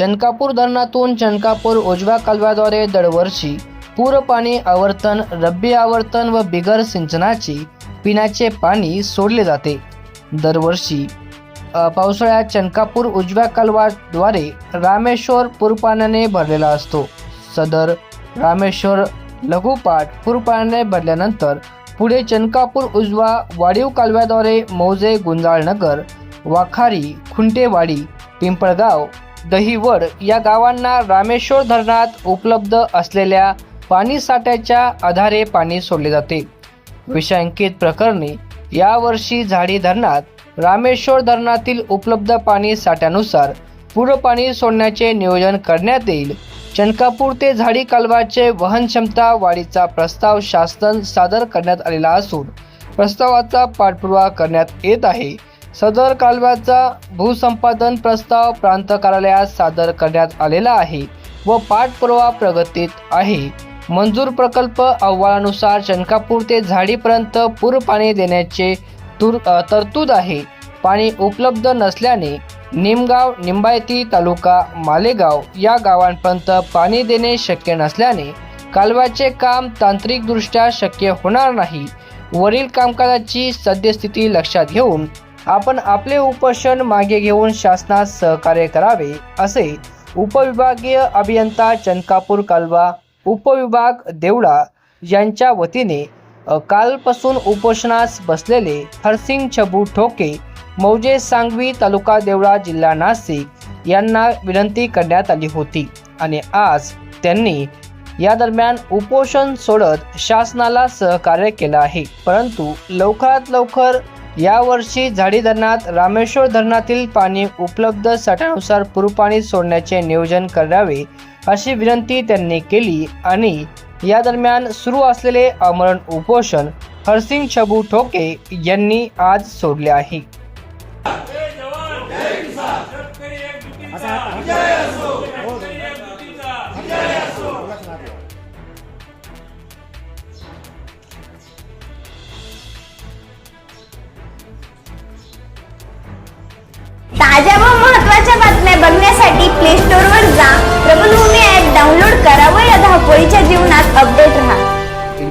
चनकापूर धरणातून चनकापूर उजव्या कालव्याद्वारे दरवर्षी पूर पाणी आवर्तन रब्बी आवर्तन व बिगर सिंचनाची पिण्याचे पाणी सोडले जाते. दरवर्षी पावसाळ्यात चनकापूर उजव्या कालव्याद्वारे रामेश्वर पूरपाण्याने भरलेला असतो. सदर रामेश्वर लघुपाठ पूरपाण्याने भरल्यानंतर पुढे चनकापूर उजवा वाढीव कालव्याद्वारे मौजे गुंजाळनगर वाखारी खुंटेवाडी पिंपळगाव दहिवड या गावांना रामेश्वर धरणात उपलब्ध असलेल्या पाणीसाठ्याच्या आधारे पाणी सोडले जाते. विषयांकित प्रकरणी यावर्षी झाडी धरणात रामेश्वर धरणातील उपलब्ध पाणी साठ्यानुसार पूर पाणी सोडण्याचे नियोजन करण्यात येईल. चनकापूर ते झाडी कालवाचे वहन क्षमता वाढीचा प्रस्ताव शासन सादर करण्यात आलेला असून प्रस्तावाचा पाठपुरावा करण्यात येत आहे. सदर कालव्याचा भूसंपादन प्रस्ताव प्रांत कार्यालयात सादर करण्यात आलेला आहे व पाठपुरावा प्रगतीत आहे. मंजूर प्रकल्प अहवालानुसार चनकापूर ते झाडीपर्यंत पूर पाणी देण्याचे तुर तरतूद आहे. पाणी उपलब्ध नसल्याने निमगाव निंबायती तालुका मालेगाव या गावांपर्यंत पाणी देणे शक्य नसल्याने कालव्याचे काम तांत्रिकदृष्ट्या शक्य होणार नाही. वरील कामकाजाची सद्यस्थिती लक्षात घेऊन आपण आपले उपोषण मागे घेऊन शासनास सहकार्य करावे असे उपविभागीय अभियंता चंदकापूर कालवा उपविभाग देवळा यांच्या वतीने कालपासून उपोषणास बसलेले हरसिंग छबू ठोके मौजे सांगवी तालुका देवळा जिल्हा नाशिक यांना विनंती करण्यात आली होती. आणि आज त्यांनी या दरम्यान उपोषण सोडत शासनाला सहकार्य केलं आहे. परंतु लवकरात लवकर यावर्षी झाडी धरणात रामेश्वर धरणातील पाणी उपलब्ध साठ्यानुसार पूरपाणी सोडण्याचे नियोजन करावे अशी विनंती त्यांनी केली आणि या दरम्यान सुरू असलेले आमरण उपोषण हरसिंग छबू ठोके यांनी आज सोडले आहे. ताज्या व महत्त्वाच्या बातम्या बघण्यासाठी प्ले स्टोअर वर जा.